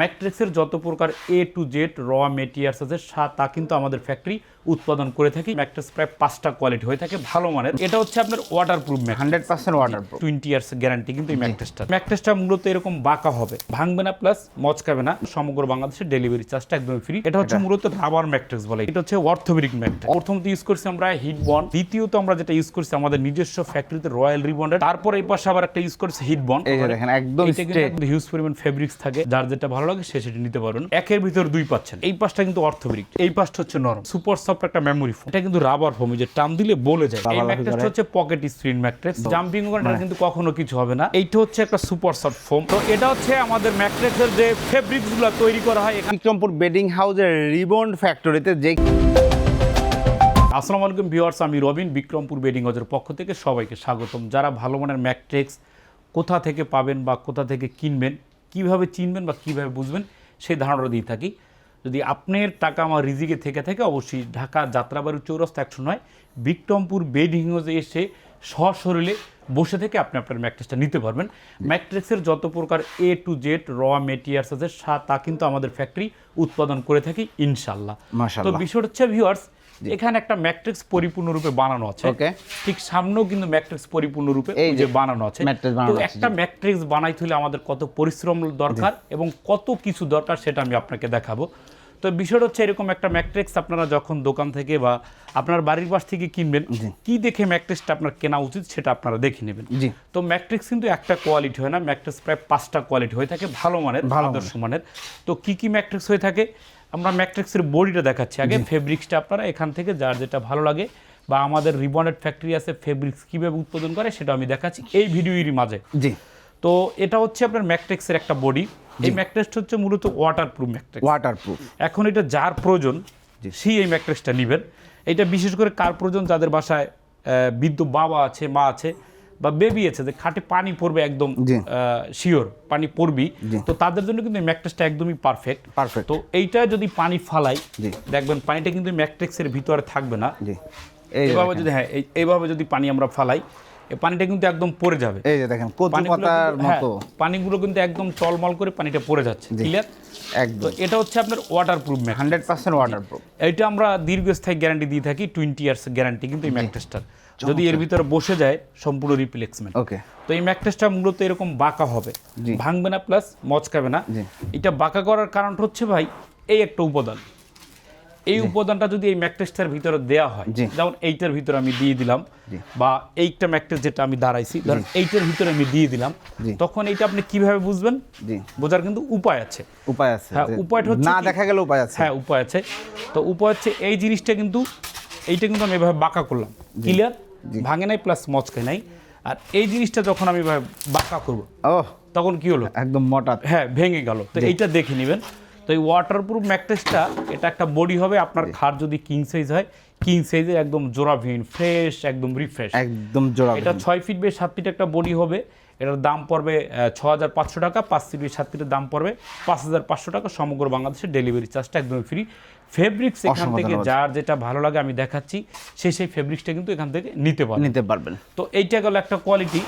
ম্যাট্রিক্সের যত প্রকার এ টু জেড র মেটেরিয়ালস আছে তা কিন্তু আমাদের ফ্যাক্টরি উৎপাদন করে থাকি। ম্যাট্রিক্স প্রায় পাঁচটা কোয়ালিটি হয়ে থাকে ভালো মানের। এটা হচ্ছে আপনার waterproof hundred percent waterproof twenty years guarantee কিন্তু এই ম্যাট্রেসটা ম্যাট্রেসটা মূলত এরকম বাঁকা হবে ভাঙবে না প্লাস মচকাবে না। সমগ্র বাংলাদেশের ডেলিভারি চার্জটা একদম ফ্রি এটা হচ্ছে মূলত রাবার ম্যাট্রেস বলে। এটা হচ্ছে অর্থোবেরিক ম্যাট্রেস প্রথমত ইউজ করছি আমরা হিট বন দ্বিতীয়ত আমরা যেটা ইউজ করছি আমাদের নিজস্ব ফ্যাক্টরিতে রয়্যাল রিবন্ডার তারপর এই পাশে আবার একটা ইউজ করছি হিট বন এই যে একদম হিউজ পরিমাণ ফেব্রিক্স থাকে যার যেটা ভালো লাগে সে সেটা নিতে পারবেন একের ভিতর দুই পাচ্ছেন। এই পাশটা কিন্তু অর্থোবেরিক এই পাশটা হচ্ছে নরম। সুপার সফট একটা মেমোরি ফোন এটা কিন্তু রাবার ফোম যে টান দিলে বলে যায়। এই ম্যাট্রেসটা হচ্ছে পকেট স্ক্রিন ম্যাট্রেস জাম্পিং ওখানে কিন্তু কখনো কিছু হবে না। এইটা হচ্ছে একটা সুপার সফট ফোম তো এটা হচ্ছে আমাদের ম্যাট্রেসের যে ফেব্রিক্সগুলো তৈরি করা হয়। বিক্রমপুর বেডিং হাউসের রিবন্ড ফ্যাক্টরিতে যে আসসালামু আলাইকুম ভিউয়ার্স আমি রবিন। বিক্রমপুর বেডিং হাউসের পক্ষ থেকে সবাইকে স্বাগতম। যারা ভালো মানের ম্যাট্রিক্স কোথা থেকে পাবেন বা কোথা থেকে কিনবেন কীভাবে চিনবেন বা কীভাবে বুঝবেন সেই ধারণা দিয়ে থাকি। যদি আপনার টাকা আমার রিজিকে থেকে থাকে অবশ্যই ঢাকা যাত্রাবাড়ি চৌরাস্তা একশো নয় বিক্রমপুর বেডিং হাউসে এসে সশরীরে বসে থেকে আপনি আপনার ম্যাট্রিক্সটা নিতে পারবেন। ম্যাট্রিক্সের যত প্রকার এ টু জেড র মেটেরিয়ালস আছে তা কিন্তু আমাদের ফ্যাক্টরি উৎপাদন করে থাকি ইনশাল্লাহ। তো। বিষয়টা হচ্ছে ভিউয়ার্স এখানে একটা ম্যাট্রিক্স পরিপূর্ণরূপে বানানো আছে. ঠিক সামনেও কিন্তু ম্যাট্রিক্স পরিপূর্ণরূপে এই যে বানানো আছে। তো একটা ম্যাট্রিক্স বানাইতে হলে আমাদের কত পরিশ্রম দরকার এবং কত কিছু দরকার সেটা আমি আপনাকে দেখাবো। তো বিষয়টা হচ্ছে এরকম একটা ম্যাট্রিক্স আপনারা যখন দোকান থেকে বা আপনার বাড়ির পাশ থেকে কিনবেন কি দেখে ম্যাট্রিক্সটা আপনার কেনা উচিত সেটা আপনারা দেখে নেবেন। তো ম্যাট্রিক্স কিন্তু একটা কোয়ালিটি হয় না ম্যাট্রিক্স প্রায় পাঁচটা কোয়ালিটি হয়ে থাকে ভালো মানের ভালো আদর্শ মানের। তো কি কি ম্যাট্রিক্স হয়ে থাকে? আমরা ম্যাট্রিক্সের বডিটা দেখাচ্ছি। আগে ফেব্রিক্সটা আপনারা এখান থেকে যার যেটা ভালো লাগে বা আমাদের রিবন্ডেড ফ্যাক্টরি আছে ফেব্রিক্স কীভাবে উৎপাদন করে সেটা আমি দেখাচ্ছি এই ভিডিওর মাঝে। জি। তো এটা হচ্ছে আপনার ম্যাট্রিক্সের একটা বডি। এই ম্যাট্রিক্সটা হচ্ছে মূলত waterproof matrix. Waterproof এখন এটা যার প্রয়োজন সেই এই ম্যাট্রেসটা নেবেন। এটা বিশেষ করে কার প্রয়োজন? যাদের বাসায় বৃদ্ধ বাবা আছে মা আছে বা বেবি আছে যে খাটে পানি পড়বে একদম শিওর পানি পড়বি তো তাদের জন্য কিন্তু এই ম্যাট্রেসটা একদমই পারফেক্ট Perfect. তো এইটা যদি পানি ফালাই দেখবেন পানিটা কিন্তু ম্যাট্রিক্সের ভিতরে থাকবে না। জি। এই যে এভাবে দেখেন, যদি হ্যাঁ এইভাবে যদি পানি আমরা ফালাই পানিটা কিন্তু একদম পড়ে যাবে। এই যে দেখেন পাতার হ্যাঁ, মতো। পানিগুলো কিন্তু একদম টলমল করে পানিটা পড়ে যাচ্ছে ক্লিয়ার একদম। এটা হচ্ছে আপনার waterproof mat hundred percent waterproof এইটা আমরা দীর্ঘস্থায়ী গ্যারান্টি দিয়ে থাকি টোয়েন্টি ইয়ার্স গ্যারান্টি কিন্তু এই ম্যাট্রেসটার। যদি এর ভিতরে বসে যায় সম্পূর্ণ রিপ্লেসমেন্ট ওকে তো এই ম্যাট্রেসটা মূলত এরকম বাঁকা হবে। ভাঙবে না প্লাস মচকাবে না। এটা বাঁকা করার কারণ হচ্ছে ভাই এই একটা উপাদান। এই উপাদানটা যদি এই ম্যাট্রেসটার ভিতরে দেওয়া হয়। যেমন এইটার ভিতরে আমি দিয়ে দিলাম বা এইটা ম্যাট্রেস যেটা আমি দাঁড়াইছি ধরেন এইটার ভিতরে আমি দিয়ে দিলাম তখন এইটা আপনি কীভাবে বুঝবেন? জি। বোঝার কিন্তু উপায় আছে। উপায় আছে হ্যাঁ, উপায়টা হচ্ছে না দেখা গেলে উপায় আছে। হ্যাঁ উপায় আছে। তো উপায় হচ্ছে এই জিনিসটা কিন্তু এইটা কিন্তু আমি এভাবে বাঁকা করলাম। ক্লিয়ার ভাঙে নাই প্লাস মচকে নাই। আর এই জিনিসটা যখন আমি এভাবে বাঁকা করব তখন কি হলো? একদম মোটা। হ্যাঁ ভেঙে গেল। তো এইটা দেখে নেবেন। তো এই ওয়াটারপ্রুফ ম্যাট্রেসটা এটা একটা বডি হবে আপনার খাট যদি কিং সাইজ হয় কিং সাইজের একদম জোড়া ভিন ফ্রেশ একদম রিফ্রেশ একদম জোড়া এটা ছয় ফিট বেশ সাত ফিট একটা বডি হবে। এটার দাম পড়বে ছ হাজার পাঁচশো টাকা পাঁচ ফিট সাতটির দাম পড়বে পাঁচ হাজার পাঁচশো টাকা সমগ্র বাংলাদেশের ডেলিভারি চার্জটা একদমই ফ্রি ফেব্রিক্স এখান থেকে যার যেটা ভালো লাগে আমি দেখাচ্ছি সেই সেই ফেব্রিক্সটা কিন্তু এখান থেকে নিতে পারবে। নিতে পারবেন। তো এইটা গেল একটা কোয়ালিটি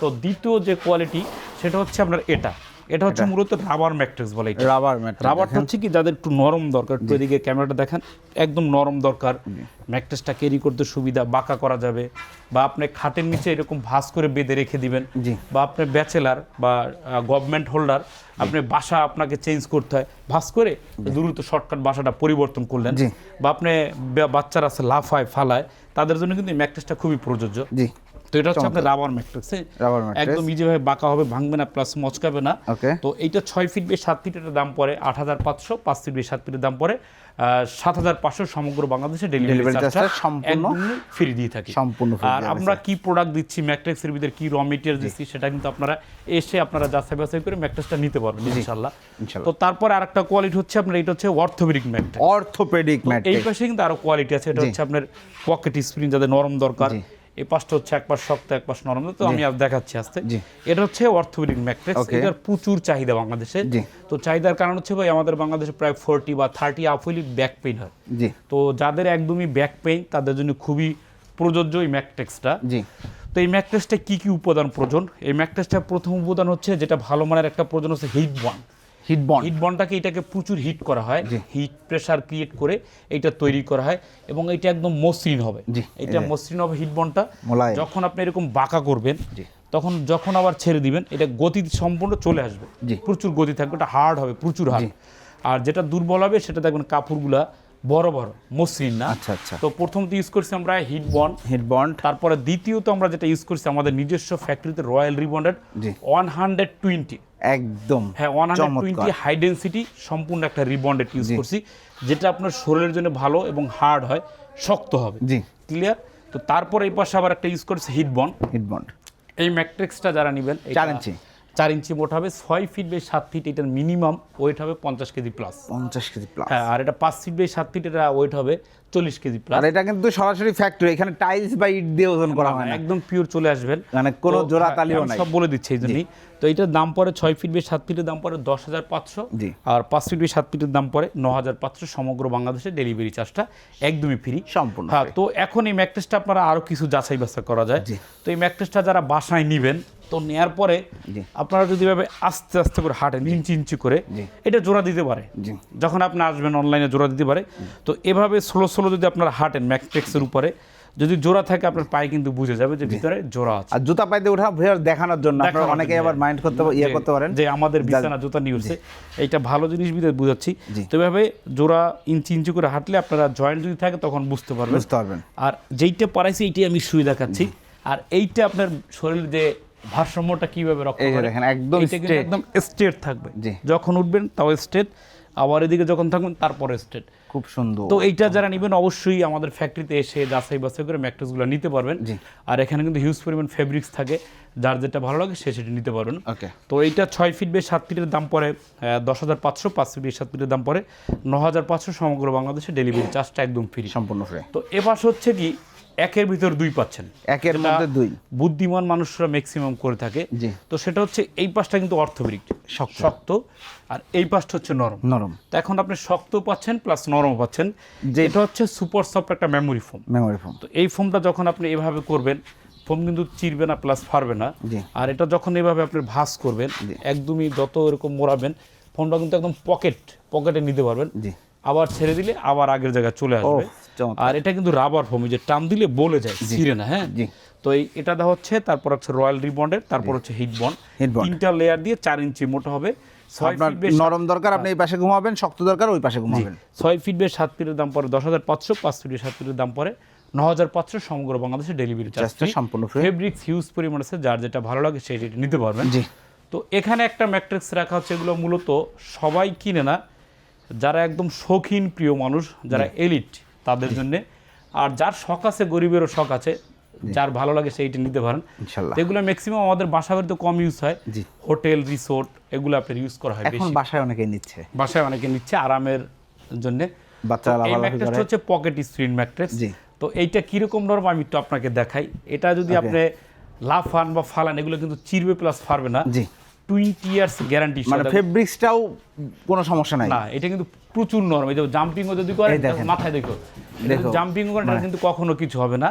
তো দ্বিতীয় যে কোয়ালিটি সেটা হচ্ছে আপনার এটা। এটা হচ্ছে মূলত রাবার ম্যাট্রিক্স বলে এটা। রাবার ম্যাট রাবারটা হচ্ছে কি যাদের একটু নরম দরকার একটু এদিকে ক্যামেরাটা দেখেন একদম নরম দরকার। ম্যাট্রেসটা ক্যারি করতে সুবিধা বাঁকা করা যাবে। বা আপনি খাটের নিচে এরকম ভাঁজ করে বেঁধে রেখে দিবেন। বা আপনি ব্যাচেলার বা গভর্নমেন্ট হোল্ডার আপনি বাসা আপনাকে চেঞ্জ করতে হয়। ভাঁজ করে দ্রুত শর্টকাট বাসাটা পরিবর্তন করলেন। বা আপনি বাচ্চারা আছে লাফায় ফালায় তাদের জন্য কিন্তু এই খুবই প্রযোজ্য। তো এটা হচ্ছে আপনার রাবার ম্যাট্রিক্স রাবার ম্যাট্রেস। একদম ইজিভাবে বাঁকা হবে ভাঙবে না প্লাস মচকাবে না। তো এইটা ছয় ফিট বেশ সাত ফিটের দাম পড়ে আট হাজার পাঁচশো পাঁচ ফিট বেশ সাত ফিটের দাম পড়ে সাত হাজার পাঁচশো সমগ্র বাংলাদেশে ডেলিভারি charge সম্পূর্ণ ফ্রি দিয়ে থাকি। সম্পূর্ণ আর আমরা কি প্রোডাক্ট দিচ্ছি ম্যাট্রিক্সের ভিতরে কি র মেটেরিয়াল দিচ্ছি সেটা কিন্তু আপনারা এসে আপনারা যাচাই বাছাই করে ম্যাট্রিক্সটা নিতে পারবেন ইনশাল্লাহ ইনশাল্লাহ। তো তারপর আরেকটা কোয়ালিটি হচ্ছে আপনার এটা হচ্ছে অর্থোপেডিক ম্যাট্রিক্স অর্থোপেডিক ম্যাট্রিক্স এই পাশে কিন্তু আরও কোয়ালিটি আছে এটা হচ্ছে আপনার পকেট স্প্রিং যাদের নরম দরকার। এই পাশটা হচ্ছে এক পাশ শক্ত এক পাশ নরম। তো আমি আর দেখাচ্ছি আস্তে। এটা হচ্ছে অর্থোপেডিক ম্যাট্রিক্স এটার প্রচুর চাহিদা বাংলাদেশে। তো চাহিদার কারণ হচ্ছে ভাই আমাদের বাংলাদেশে প্রায় ফোরটি বা থার্টি হইলে ব্যাক পেইন হয়। তো যাদের একদমই ব্যাক পেইন তাদের জন্য খুবই প্রযোজ্য এই ম্যাট্রিক্সটা জি। তো এই ম্যাট্রেসটা কি কি উপাদান প্রয়োজন? এই ম্যাট্রেসটার প্রথম উপাদান হচ্ছে যেটা ভালো মানের একটা প্রয়োজন হচ্ছে হিট বন হিট বন্ড। হিট বন্ডটাকে এটাকে প্রচুর হিট করা হয়। হিট প্রেসার ক্রিয়েট করে এটা তৈরি করা হয় এবং এটা একদম মসৃণ হবে। এটা মসৃণ হবে হিট বন্ডটা। যখন আপনি এরকম বাঁকা করবেন। তখন যখন আবার ছেড়ে দিবেন এটা গতি সম্পূর্ণ চলে আসবে। প্রচুর গতি থাকবে এটা হার্ড হবে প্রচুর হার্ড। আর যেটা দুর্বল হবে সেটা দেখবেন কাপড়গুলা বড় বড় মসৃণ না। আচ্ছা আচ্ছা। তো প্রথমত ইউজ করছি আমরা হিট বন্ড। Hit bond. তারপরে দ্বিতীয়ত আমরা যেটা ইউজ করছি আমাদের নিজস্ব ফ্যাক্টরিতে royal rebonded one hundred twenty একদম হ্যাঁ one hundred twenty high density সম্পূর্ণ একটা রিবন্ডেড ইউজ করছি যেটা আপনার শরীরের জন্য ভালো এবং হার্ড হয় শক্ত হবে। জি। ক্লিয়ার তো তারপর এই পাশে আবার একটা ইউজ করছে হিট বন্ড হিট বন্ড এই ম্যাট্রিক্সটা যারা নেবেন এটা চার ইঞ্চি। মোট হবে ছয় ফিট বাই সাত ফিট এটার মিনিমাম ওয়েট হবে পঞ্চাশ কেজি প্লাস পঞ্চাশ কেজি প্লাস হ্যাঁ আর এটা পাঁচ ফিট বাই সাত ফিট এটা ওয়েট হবে চল্লিশ কেজি প্লাস আর এটা কিন্তু সরাসরি ফ্যাক্টরি এখানে টাইলস বা ইট দিয়ে ওজন করা হয় একদম পিওর চলে আসবেন মানে কোনো জোড়া হ্যাঁ, তালিও নাই। সব বলে দিচ্ছে এই জন্যই। তো এটার দাম পড়ে ছয় ফিট বাই সাত ফিটের দাম পড়ে দশ হাজার পাঁচশো। জি। আর পাঁচ ফিট বাই সাত ফিটের দাম পড়ে ন হাজার পাঁচশো সমগ্র বাংলাদেশে ডেলিভারি চার্জটা একদমই ফ্রি সম্পূর্ণ হ্যাঁ তো এখন এই ম্যাট্রেসটা আপনারা আরও কিছু যাচাই বাছাই করা যায়। তো এই ম্যাট্রেসটা যারা বাসায় নেবেন তো নেয়ার পরে আপনারা যদি এভাবে আস্তে আস্তে করে হাঁটেন ইঞ্চি ইঞ্চি করে এটা জোড়া দিতে পারে। যখন আপনি আসবেন অনলাইনে জোড়া দিতে পারে। তো এভাবে স্লো স্লো যদি আপনারা হাঁটেন ম্যাট্রিক্সের উপরে যদি জোড়া থাকে আপনার পায়ে কিন্তু বুঝে যাবে যে ভিতরে জোড়া আছে। আর জুতা পাইতে ওঠা ভিউয়ার দেখানোর জন্য আপনারা অনেকেই আবার মাইন্ড করতে ইয়ে করতে পারেন। যে আমাদের বিছানা জুতা নিয়ে উঠছে এইটা ভালো জিনিস বিধায় বুঝাচ্ছি। তো এভাবে জোড়া ইঞ্চি ইঞ্চি করে হাঁটলে আপনারা জয়েন্ট যদি থাকে তখন বুঝতে পারবেন। বুঝতে পারবেন। আর যেইটা পারাইছি এইটাই আমি শুয়ে দেখাচ্ছি। আর এইটা আপনার শরীরের যে ভারসাম্যটা কীভাবে রক্ষা করে? দেখেন, একদম। একদম স্ট্রেট থাকবে। যখন উঠবেন তাও স্ট্রেট আবার এদিকে যখন থাকবেন তারপরে স্ট্রেট খুব সুন্দর। তো এইটা যারা নেবেন অবশ্যই আমাদের ফ্যাক্টরিতে এসে যাচাই বাছাই করে ম্যাট্রেসগুলো নিতে পারবেন। আর এখানে কিন্তু হিউজ পরিমাণ ফেব্রিক্স থাকে। যার যেটা ভালো লাগে সে সেটা নিতে পারবেন। ওকে তো এইটা ছয় ফিট বাই সাত ফিটের দাম পড়ে দশ হাজার পাঁচশো পাঁচ ফিট বাই সাত ফিটের দাম পড়ে। ন হাজার পাঁচশো সমগ্র বাংলাদেশে ডেলিভারি চার্জটা একদম ফ্রি সম্পূর্ণ ফ্রি তো এবার হচ্ছে কি একের ভিতর দুই পাচ্ছেন। একের যেটা মধ্যে দুই। বুদ্ধিমান মানুষরা ম্যাক্সিমাম করে থাকে। তো সেটা হচ্ছে এই পাশটা কিন্তু অর্থোপেডিক শক্ত। শক্ত। আর এই পাশটা হচ্ছে নরম। নরম। তো এখন আপনি শক্ত পাচ্ছেন প্লাস নরম পাচ্ছেন। যে- এটা হচ্ছে সুপার সফট একটা মেমোরি ফোম মেমোরি ফোম তো এই ফোমটা যখন আপনি এভাবে করবেন ফোম কিন্তু চিরবে না প্লাস ফারবে না। আর এটা যখন এভাবে আপনি ভাস করবেন একদমই যত এরকম মোড়াবেন ফোনটা কিন্তু একদম পকেট পকেটে নিতে পারবেন। জি। আবার ছেড়ে দিলে আবার আগের জায়গায় চলে আসবে। আর এটা কিন্তু রাবার ফোম যে টান দিলে বলে যায় ছিঁড়ে না হ্যাঁ? জি। তো এই এটা দেওয়া হচ্ছে তারপর হচ্ছে রয়্যাল রিবন্ডের তারপর হচ্ছে হিট বন্ড তিনটা লেয়ার দিয়ে চার ইঞ্চি মোটা হবে। নরম দরকার আপনি এই পাশে ঘুমাবেন শক্ত দরকার ওই পাশে ঘুমাবেন। ছয় ফিট বেশ সাত ফিটের দাম পড়ে দশ হাজার পাঁচশো পাঁচ ফিটের সাত ফিটের দাম পড়ে ন হাজার পাঁচশো সমগ্র বাংলাদেশে ডেলিভারি চার্জ চার্জটা সম্পূর্ণ। ফেব্রিক্স হিউজ পরিমাণ আছে যার যেটা ভালো লাগে সেই নিতে পারবেন। জি। তো এখানে একটা ম্যাট্রিক্স রাখা হচ্ছে এগুলো মূলত সবাই কিনে না যারা একদম শৌখিন প্রিয় মানুষ যারা এলিট তাদের জন্য। আর যার শখ আছে গরিবেরও শখ আছে যার ভালো লাগে সেইটা নিতে পারেন। এগুলো ম্যাক্সিমাম আমাদের বাসা বাড়িতে কম ইউজ হয়। হোটেল রিসোর্ট এগুলো আপনার ইউজ করা হয় এখন বাসায় অনেকে নিচ্ছে। বাসায় অনেকে নিচ্ছে আরামের জন্য। বাচ্চারা এই ম্যাট্রেসটা হচ্ছে পকেট স্ক্রিন ম্যাট্রেস তো এইটা কীরকম নরম আমি একটু আপনাকে দেখাই। এটা যদি আপনি লাফান বা ফালান এগুলো কিন্তু চিরবে প্লাস ফারবে না। টোয়েন্টি ইয়ার্স গ্যারান্টি মানে ফেব্রিক্সটাও কোনো সমস্যা নাই। না এটা কিন্তু প্রচুর নরম এই যে জাম্পিংও যদি করে মাথায় দেখো। জাম্পিং করে কিন্তু কখনো কিছু হবে না।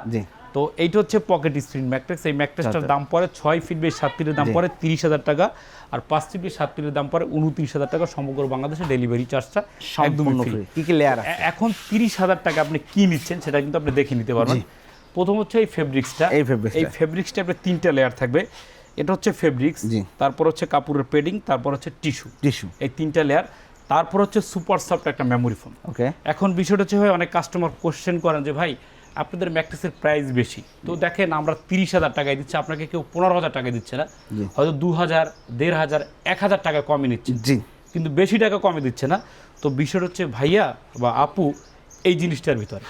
তো এইটা হচ্ছে পকেট স্ক্রিন ম্যাট্রেক্স এই ম্যাট্রেসটার দাম পড়ে ছয় ফিট বেশ সাত ফিটের দাম পড়ে তিরিশ হাজার টাকা। আর পাঁচ ফিট বেশ সাত ফিটের দাম পড়ে উনত্রিশ হাজার টাকা সমগ্র বাংলাদেশে ডেলিভারি চার্জটা ফ্রি কি কি লেয়ার এখন তিরিশ হাজার টাকা আপনি কি নিচ্ছেন সেটা কিন্তু আপনি দেখে নিতে পারবেন। প্রথম হচ্ছে এই ফেব্রিক্সটা এই টা। এই ফেব্রিক্সটা আপনার তিনটা লেয়ার থাকবে। এটা হচ্ছে ফেব্রিক্স। তারপর হচ্ছে কাপড়ের পেডিং তারপর হচ্ছে টিস্যু টিস্যু এই তিনটা লেয়ার তারপর হচ্ছে সুপার সফট একটা মেমোরি ফোন ওকে এখন বিষয়টা হচ্ছে ভাই অনেক কাস্টমার কোশ্চেন করেন যে ভাই আপনাদের ম্যাট্রেসের প্রাইস বেশি। তো দেখেন আমরা তিরিশ হাজার টাকায় দিচ্ছি আপনাকে কেউ পনেরো হাজার টাকায় দিচ্ছে না। হয়তো দু হাজার দেড় হাজার এক হাজার টাকা কমে নিচ্ছে। জি। কিন্তু বেশি টাকা কমে দিচ্ছে না। তো বিষয়টা হচ্ছে ভাইয়া বা আপু এই জিনিসটার ভিতরে।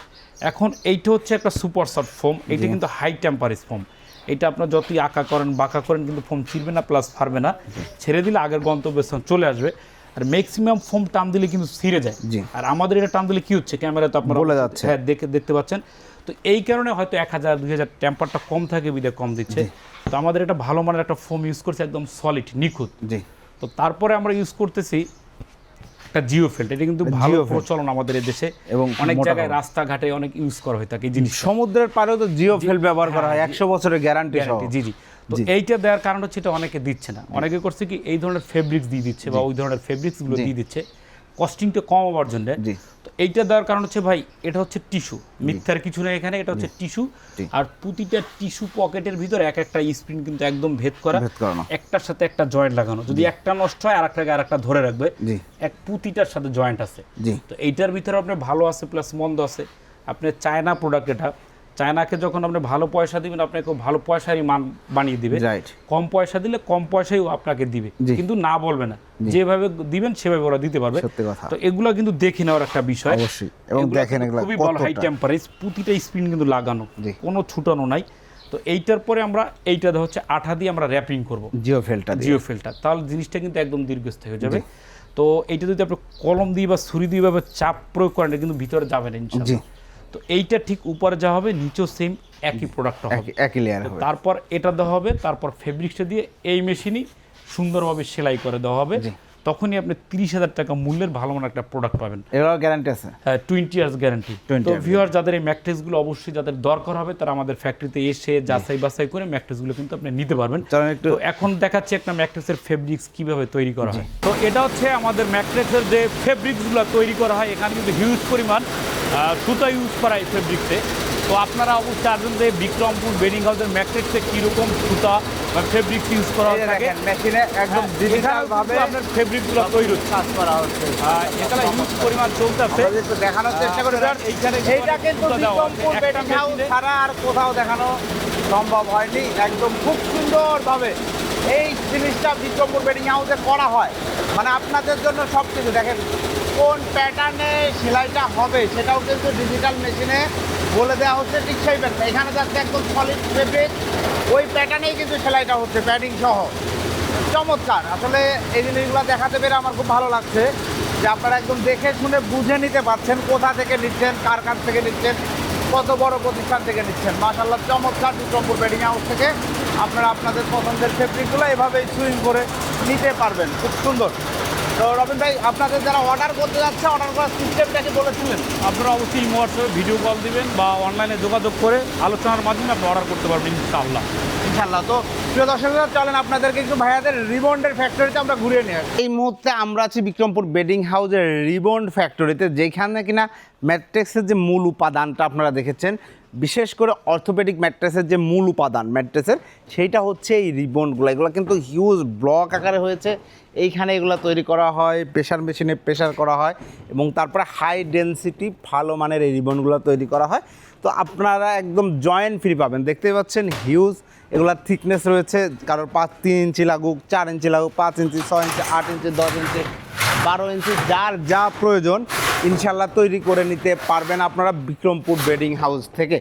এখন এইটা হচ্ছে একটা সুপার সফট ফোম এইটা কিন্তু হাই টেম্পারেজ ফোম এটা আপনার যতই আঁকা করেন বাঁকা করেন কিন্তু ফোম ছিঁড়বে না প্লাস ফারবে না। ছেড়ে দিলে আগের গন্তব্যস্থান চলে আসবে। আর ম্যাক্সিমাম ফোম টান দিলে কিন্তু ছিঁড়ে যায়। আর আমাদের এটা টান দিলে কী হচ্ছে? ক্যামেরা তো আপনারা বলে যাচ্ছে। হ্যাঁ দেখে দেখতে পাচ্ছেন। তো এই কারণে হয়তো এক হাজার দুই হাজার টেম্পারটা কম থাকে বিদে কম দিচ্ছে। তো আমাদের এটা ভালো মানের একটা ফোম ইউজ করছে একদম সলিড নিখুঁত। জি। তো তারপরে আমরা ইউজ করতেছি একটা জিও ফেল্ট এটা কিন্তু ভালো প্রচলন আমাদের দেশে এবং অনেক জায়গায় রাস্তাঘাটে অনেক ইউজ করা হয় থাকে এই জিনিস সমুদ্রের পাড়েও তো জিও ফেল ব্যবহার করা হয় হ্যাঁ, একশো বছরের গ্যারান্টি গ্যারান্টি জি জি। তো এইটা দেওয়ার কারণ হচ্ছে এটা অনেকে দিচ্ছে না। অনেকে করছে কি এই ধরনের ফেব্রিক্স দিয়ে দিচ্ছে বা ওই ধরনের ফেব্রিক্সগুলো। দিয়ে দিচ্ছে। কস্টিংটা কম হওয়ার জন্য এইটা দেওয়ার কারণ হচ্ছে ভাই এটা হচ্ছে টিস্যু। মিথ্যার কিছু নেই এখানে এটা হচ্ছে টিস্যু। আর প্রতিটা টিস্যু পকেটের ভিতরে এক একটা স্প্রিন কিন্তু একদম ভেদ করা। একটার সাথে একটা জয়েন্ট লাগানো। যদি একটা নষ্ট হয় আর একটাকে আর একটা ধরে রাখবে। এক প্রতিটার সাথে জয়েন্ট আছে। তো এইটার ভিতরে আপনার ভালো আছে প্লাস মন্দ আছে। আপনার চায়না প্রোডাক্ট এটা চায়নাকে যখন আপনি ভালো পয়সা দিবেন আপনাকে ভালো পয়সারই মান বানিয়ে দিবে। কম পয়সা দিলে কম পয়সাই আপনাকে দিবে। কিন্তু না বলবে না। যেভাবে দিবেন সেভাবে ওরা দিতে পারবে। সত্যি কথা। তো এগুলো কিন্তু দেখে নেওয়ার একটা বিষয়। অবশ্যই। এবং দেখেন এগুলো খুবই ভালো হাই। টেম্পারেজ প্রতিটা স্পিন কিন্তু লাগানো। কোনো ছুটানো নাই। তো এইটার পরে আমরা এইটা হচ্ছে আঠা দিয়ে আমরা র্যাপিং করব। জিও ফেলটা জিও ফিল্টার তাহলে জিনিসটা কিন্তু একদম দীর্ঘস্থায়ী হয়ে যাবে। তো এইটা যদি আপনি কলম দিয়ে বা ছুরি দিয়ে বা চাপ প্রয়োগ করেন কিন্তু ভিতরে যাবে না। ইনশাআল্লাহ। তো এইটা ঠিক উপরে যা হবে নিচেও সেম একই প্রোডাক্ট হবে। একই- লেয়ার হবে। তারপর এটা দেওয়া হবে তারপর ফেব্রিক্সটা দিয়ে এই মেশিনই সুন্দরভাবে সেলাই করে দেওয়া হবে। তখনই আপনি তিরিশ হাজার টাকা মূল্যের ভালো মানের একটা প্রোডাক্ট পাবেন। এগুলোর গ্যারান্টি আছে। হ্যাঁ টোয়েন্টি ইয়ার্স গ্যারান্টি তো ভিউয়ার যাদের এই ম্যাট্রিক্সগুলো অবশ্যই যাদের দরকার হবে তারা আমাদের ফ্যাক্টরিতে এসে যাচাই বাছাই করে ম্যাট্রিক্সগুলো কিন্তু আপনি নিতে পারবেন। তো এখন দেখাচ্ছি একটা ম্যাট্রিক্সের ফেব্রিক্স কীভাবে তৈরি করা হয়। তো এটা হচ্ছে আমাদের ম্যাট্রিক্সের যে ফেব্রিক্সগুলো তৈরি করা হয় এখানে কিন্তু হিউজ পরিমাণ সুতা ইউজ করা হয় ফেব্রিক্সে তো আপনারা অবশ্যই জানবেন যে বিক্রমপুর বেডিং হাউসের ম্যাট্রিক্সে কীরকম সুতা বা ফেব্রিক্স ইউজ করা এই যে থাকে। মেশিনে একদম হ্যাঁ, ডিজিটাল এখানেও ভাবে কিন্তু আপনার ফেব্রিকগুলো তৈরি হচ্ছে। কাজ করা হচ্ছে। আহ, এখানে হিউজ পরিমাণ চলতেছে দেখানোর চেষ্টা করি। এইখানে এইটা কিন্তু। বিক্রমপুর বেডিং হাউস ছাড়া আর কোথাও দেখানো সম্ভব হয়নি। একদম খুব সুন্দরভাবে এই জিনিসটা বিক্রমপুর বেডিং হাউসে করা হয়। মানে আপনাদের জন্য সব কিছু দেখেন কোন প্যাটার্নে সেলাইটা হবে সেটাও কিন্তু ডিজিটাল মেশিনে বলে দেওয়া হচ্ছে ঠিক সেই প্যাটার্ন এখানে যাচ্ছে একদম সলিড ফেব্রিক ওই প্যাটার্নেই কিন্তু সেলাইটা হচ্ছে প্যাডিং সহ। চমৎকার। আসলে এই জিনিসগুলো দেখাতে পেরে আমার খুব ভালো লাগছে যে আপনারা একদম দেখে শুনে বুঝে নিতে পারছেন কোথা থেকে নিচ্ছেন, কার কাছ থেকে নিচ্ছেন, কত বড় প্রতিষ্ঠান থেকে নিচ্ছেন। মাশাল্লাহ চমৎকার বিক্রমপুর বেডিং হাউস থেকে আপনারা আপনাদের পছন্দের ফেব্রিকগুলো এভাবেই সুইং করে নিতে পারবেন। খুব সুন্দর। তো রবিন ভাই আপনাদের যারা অর্ডার করতে যাচ্ছে অর্ডার করার সিস্টেমটাকে বলেছিলেন? আপনারা অবশ্যই হোয়াটসঅ্যাপে ভিডিও কল দিবেন বা অনলাইনে যোগাযোগ করে আলোচনার মাধ্যমে আপনি অর্ডার করতে পারবেন ইনশাআল্লাহ। ইনশাল্লাহ তো প্রিয় দর্শকরা চলেন আপনাদেরকে একটু ভাইয়াদের রিবন্ডের ফ্যাক্টরিতে আমরা ঘুরিয়ে নিয়ে এই মুহূর্তে আমরা আছি বিক্রমপুর বেডিং হাউসের রিবন্ড ফ্যাক্টরিতে যেখানে কিনা ম্যাট্রিক্সের যে মূল উপাদানটা আপনারা দেখেছেন বিশেষ করে অর্থোপেডিক ম্যাট্রেসের যে মূল উপাদান ম্যাট্রেসের সেইটা হচ্ছে এই রিবনগুলো। এগুলো কিন্তু হিউজ ব্লক আকারে হয়েছে। এইখানে এগুলো তৈরি করা হয় প্রেশার মেশিনে প্রেশার করা হয় এবং তারপরে হাই ডেনসিটি ভালো মানের এই রিবনগুলো তৈরি করা হয়। তো আপনারা একদম জয়েন্ট ফ্রি পাবেন। দেখতেই পাচ্ছেন হিউজ এগুলার থিকনেস রয়েছে। কারোর পাঁচ, তিন ইঞ্চি লাগুক, চার ইঞ্চি লাগুক, পাঁচ ইঞ্চি, ছয় ইঞ্চি, আট ইঞ্চি, দশ ইঞ্চি, বারো ইঞ্চি, যার যা প্রয়োজন ইনশাল্লাহ তৈরি করে নিতে পারবেন আপনারা বিক্রমপুর বেডিং হাউস থেকে।